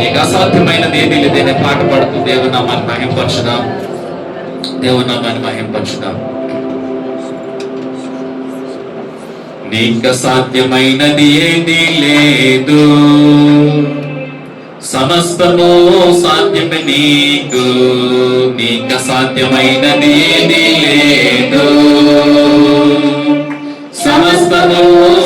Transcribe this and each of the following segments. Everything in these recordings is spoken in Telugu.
నీకు అసాధ్యమైనది ఏది లేదనే పాట పాడుతూ దేవనామాన్ని మహింపరచుదాం. దేవనామాన్ని మహింపరచుదాం. నీకు సాధ్యమైనది ఏది లేదు. సమస్తము సాధ్యమే నీకు. నీకు సాధ్యమైనది ఏది లేదు. సమస్తము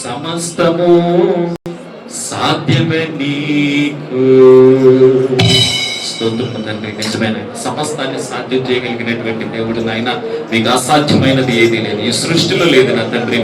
సమస్తము సాధ్యమే నీకు. స్తోత్రం తండ్రి నిజమైన సమస్తాన్ని సాధ్యం చేయగలిగినటువంటి దేవుడు నాయన. మీకు అసాధ్యమైనది ఏదీ లేదు ఈ సృష్టిలో లేదు నా తండ్రి